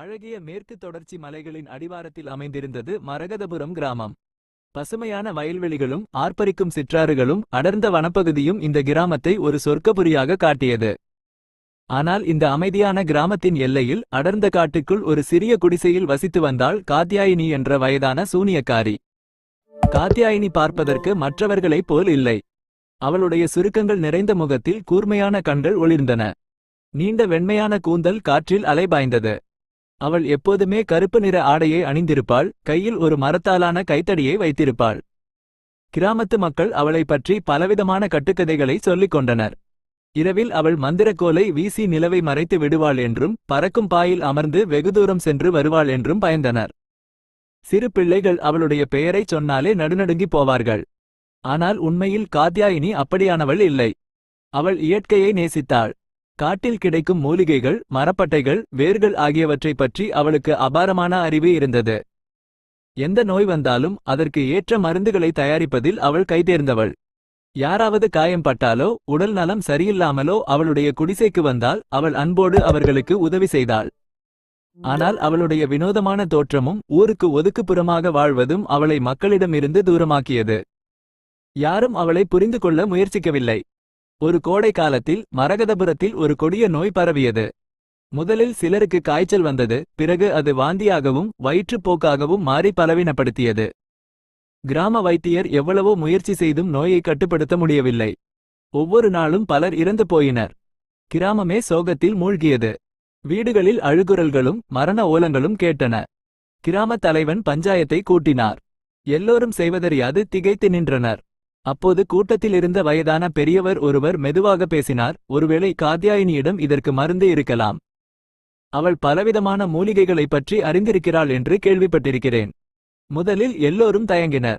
அழகிய மேற்கு தொடர்ச்சி மலைகளின் அடிவாரத்தில் அமைந்திருந்தது மரகதபுரம் கிராமம். பசுமையான வயல்வெளிகளும் ஆர்ப்பரிக்கும் சிற்றாறுகளும் அடர்ந்த வனப்பகுதியும் இந்த கிராமத்தை ஒரு சொர்க்கபுரியாக காட்டியது. ஆனால் இந்த அமைதியான கிராமத்தின் எல்லையில் அடர்ந்த காட்டுக்குள் ஒரு சிறிய குடிசையில் வசித்து வந்தாள் காத்தியாயினி என்ற வயதான சூனியக்காரி. காத்தியாயினி பார்ப்பதற்கு மற்றவர்களைப் போல் இல்லை. அவளுடைய சுருக்கங்கள் நிறைந்த முகத்தில் கூர்மையான கண்கள் ஒளிர்ந்தன. நீண்ட வெண்மையான கூந்தல் காற்றில் அலைபாய்ந்தது. அவள் எப்போதுமே கருப்பு நிற ஆடையை அணிந்திருப்பாள் கையில் ஒரு மரத்தாலான கைத்தடியை வைத்திருப்பாள். கிராமத்து மக்கள் அவளைப் பற்றி பலவிதமான கட்டுக்கதைகளை சொல்லிக் கொண்டனர். இரவில் அவள் மந்திரக்கோலை வீசி நிலவை மறைத்து விடுவாள் என்றும் பறக்கும் பாயில் அமர்ந்து வெகு தூரம் சென்று வருவாள் என்றும் பயந்தனர். சிறு பிள்ளைகள் அவளுடைய பெயரைச் சொன்னாலே நடுநடுங்கிப் போவார்கள். ஆனால் உண்மையில் காத்யாயினி அப்படியானவள் இல்லை. அவள் இயற்கையை நேசித்தாள். காட்டில் கிடைக்கும் மூலிகைகள் மரப்பட்டைகள் வேர்கள் ஆகியவற்றைப் பற்றி அவளுக்கு அபாரமான அறிவு இருந்தது. எந்த நோய் வந்தாலும் அதற்கு ஏற்ற மருந்துகளை தயாரிப்பதில் அவள் கைதேர்ந்தவள். யாராவது காயம் பட்டாலோ உடல் நலம் சரியில்லாமலோ அவளுடைய குடிசைக்கு வந்தால் அவள் அன்போடு அவர்களுக்கு உதவி செய்தாள். ஆனால் அவளுடைய வினோதமான தோற்றமும் ஊருக்கு ஒதுக்குப்புறமாக வாழ்வதும் அவளை மக்களிடமிருந்து தூரமாக்கியது. யாரும் அவளை புரிந்து கொள்ள முயற்சிக்கவில்லை. ஒரு கோடை காலத்தில் மரகதபுரத்தில் ஒரு கொடிய நோய் பரவியது. முதலில் சிலருக்கு காய்ச்சல் வந்தது பிறகு அது வாந்தியாகவும் வயிற்றுப்போக்காகவும் மாறி பலவீனப்படுத்தியது. கிராம வைத்தியர் எவ்வளவோ முயற்சி செய்தும் நோயை கட்டுப்படுத்த முடியவில்லை. ஒவ்வொரு நாளும் பலர் இறந்து போயினர். கிராமமே சோகத்தில் மூழ்கியது. வீடுகளில் அழுகுரல்களும் மரண ஓலங்களும் கேட்டன. கிராமத் தலைவன் பஞ்சாயத்தை கூட்டினார். எல்லோரும் செய்வதறியாது திகைத்து நின்றனர். அப்போது கூட்டத்தில் இருந்த வயதான பெரியவர் ஒருவர் மெதுவாக பேசினார் ஒருவேளை காத்யாயினியிடம் இதற்கு மருந்து இருக்கலாம். அவள் பலவிதமான மூலிகைகளைப் பற்றி அறிந்திருக்கிறாள் என்று கேள்விப்பட்டிருக்கிறேன். முதலில் எல்லோரும் தயங்கினர்.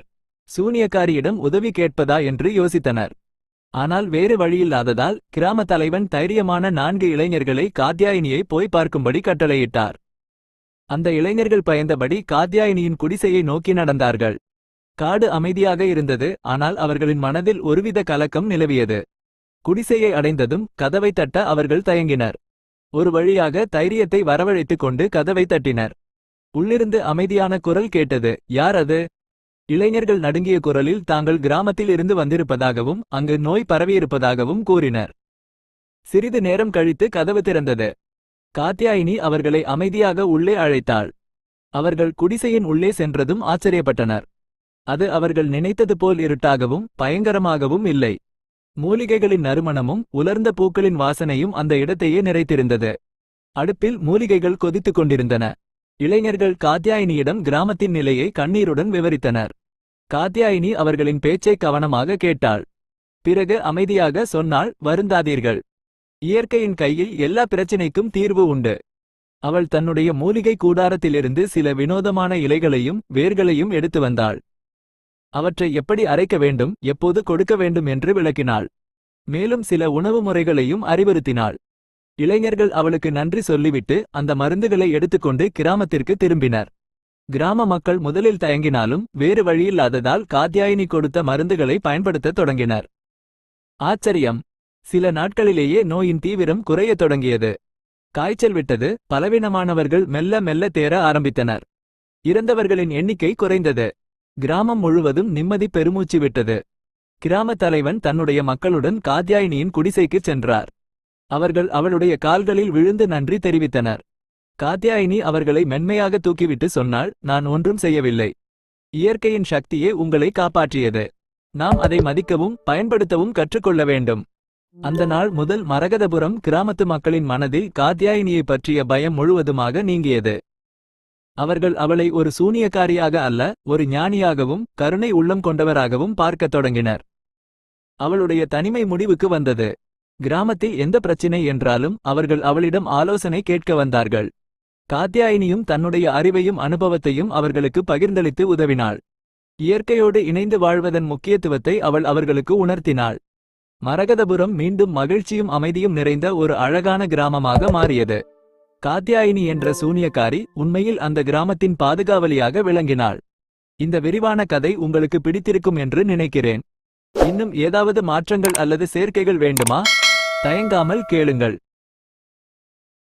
சூனியக்காரியிடம் உதவி கேட்பதா என்று யோசித்தனர். ஆனால் வேறு வழியில்லாததால் கிராம தலைவன் தைரியமான நான்கு இளைஞர்களை காத்யாயினியை போய் பார்க்கும்படி கட்டளையிட்டார். அந்த இளைஞர்கள் பயந்தபடி காத்யாயினியின் குடிசையை நோக்கி நடந்தார்கள். காடு அமைதியாக இருந்தது ஆனால் அவர்களின் மனதில் ஒருவித கலக்கம் நிலவியது. குடிசையை அடைந்ததும் கதவை தட்ட அவர்கள் தயங்கினர். ஒரு வழியாக தைரியத்தை வரவழைத்துக் கொண்டு கதவை தட்டினர். உள்ளிருந்து அமைதியான குரல் கேட்டது யார் அது? இளைஞர்கள் நடுங்கிய குரலில் தாங்கள் கிராமத்தில் இருந்து வந்திருப்பதாகவும் அங்கு நோய் பரவியிருப்பதாகவும் கூறினர். சிறிது நேரம் கழித்து கதவு திறந்தது. காத்யாயினி அவர்களை அமைதியாக உள்ளே அழைத்தாள். அவர்கள் குடிசையின் உள்ளே சென்றதும் ஆச்சரியப்பட்டனர். அது அவர்கள் நினைத்தது போல் இருட்டாகவும் பயங்கரமாகவும் இல்லை. மூலிகைகளின் நறுமணமும் உலர்ந்த பூக்களின் வாசனையும் அந்த இடத்தையே நிறைத்திருந்தது. அடுப்பில் மூலிகைகள் கொதித்துக் கொண்டிருந்தன. இளைஞர்கள் காத்தியாயினியிடம் கிராமத்தின் நிலையை கண்ணீருடன் விவரித்தனர். காத்தியாயினி அவர்களின் பேச்சை கவனமாக கேட்டாள். பிறகு அமைதியாக சொன்னாள் வருந்தாதீர்கள். இயற்கையின் கையில் எல்லா பிரச்சினைக்கும் தீர்வு உண்டு. அவள் தன்னுடைய மூலிகை கூடாரத்திலிருந்து சில வினோதமான இலைகளையும் வேர்களையும் எடுத்து வந்தாள். அவற்றை எப்படி அரைக்க வேண்டும் எப்போது கொடுக்க வேண்டும் என்று விளக்கினாள். மேலும் சில உணவு முறைகளையும் அறிவுறுத்தினாள். இளைஞர்கள் அவளுக்கு நன்றி சொல்லிவிட்டு அந்த மருந்துகளை எடுத்துக்கொண்டு கிராமத்திற்கு திரும்பினர். கிராம மக்கள் முதலில் தயங்கினாலும் வேறு வழியில்லாததால் காத்யாயினி கொடுத்த மருந்துகளை பயன்படுத்தத் தொடங்கினர். ஆச்சரியம். சில நாட்களிலேயே நோயின் தீவிரம் குறையத் தொடங்கியது. காய்ச்சல் விட்டது பலவீனமானவர்கள் மெல்ல மெல்ல தேர ஆரம்பித்தனர். இறந்தவர்களின் எண்ணிக்கை குறைந்தது. கிராமம் முழுவதும் நிம்மதி பெருமூச்சு விட்டது. கிராமத் தலைவன் தன்னுடைய மக்களுடன் காத்யாயினியின் குடிசைக்குச் சென்றார். அவர்கள் அவளுடைய கால்களில் விழுந்து நன்றி தெரிவித்தனர். காத்யாயினி அவர்களை மென்மையாக தூக்கிவிட்டு சொன்னால் நான் ஒன்றும் செய்யவில்லை. இயற்கையின் சக்தியே உங்களை காப்பாற்றியது. நாம் அதை மதிக்கவும் பயன்படுத்தவும் கற்றுக்கொள்ள வேண்டும் அந்த நாள் முதல் மரகதபுரம் கிராமத்து மக்களின் மனதில் காத்யாயினியைப் பற்றிய பயம் முழுவதுமாக நீங்கியது. அவர்கள் அவளை ஒரு சூனியக்காரியாக அல்ல ஒரு ஞானியாகவும் கருணை உள்ளம் கொண்டவராகவும் பார்க்கத் தொடங்கினர். அவளுடைய தனிமை முடிவுக்கு வந்தது. கிராமத்தில் எந்த பிரச்சினை என்றாலும் அவர்கள் அவளிடம் ஆலோசனை கேட்க வந்தார்கள். காத்யாயினியும் தன்னுடைய அறிவையும் அனுபவத்தையும் அவர்களுக்கு பகிர்ந்தளித்து உதவினாள். இயற்கையோடு இணைந்து வாழ்வதன் முக்கியத்துவத்தை அவள் அவர்களுக்கு உணர்த்தினாள். மரகதபுரம் மீண்டும் மகிழ்ச்சியும் அமைதியும் நிறைந்த ஒரு அழகான கிராமமாக மாறியது. காத்யாயினி என்ற சூனியக்காரி உண்மையில் அந்த கிராமத்தின் பாதுகாவலியாக விளங்கினாள். இந்த விரிவான கதை உங்களுக்கு பிடித்திருக்கும் என்று நினைக்கிறேன். இன்னும் ஏதாவது மாற்றங்கள் அல்லது சேர்க்கைகள் வேண்டுமா? தயங்காமல் கேளுங்கள்.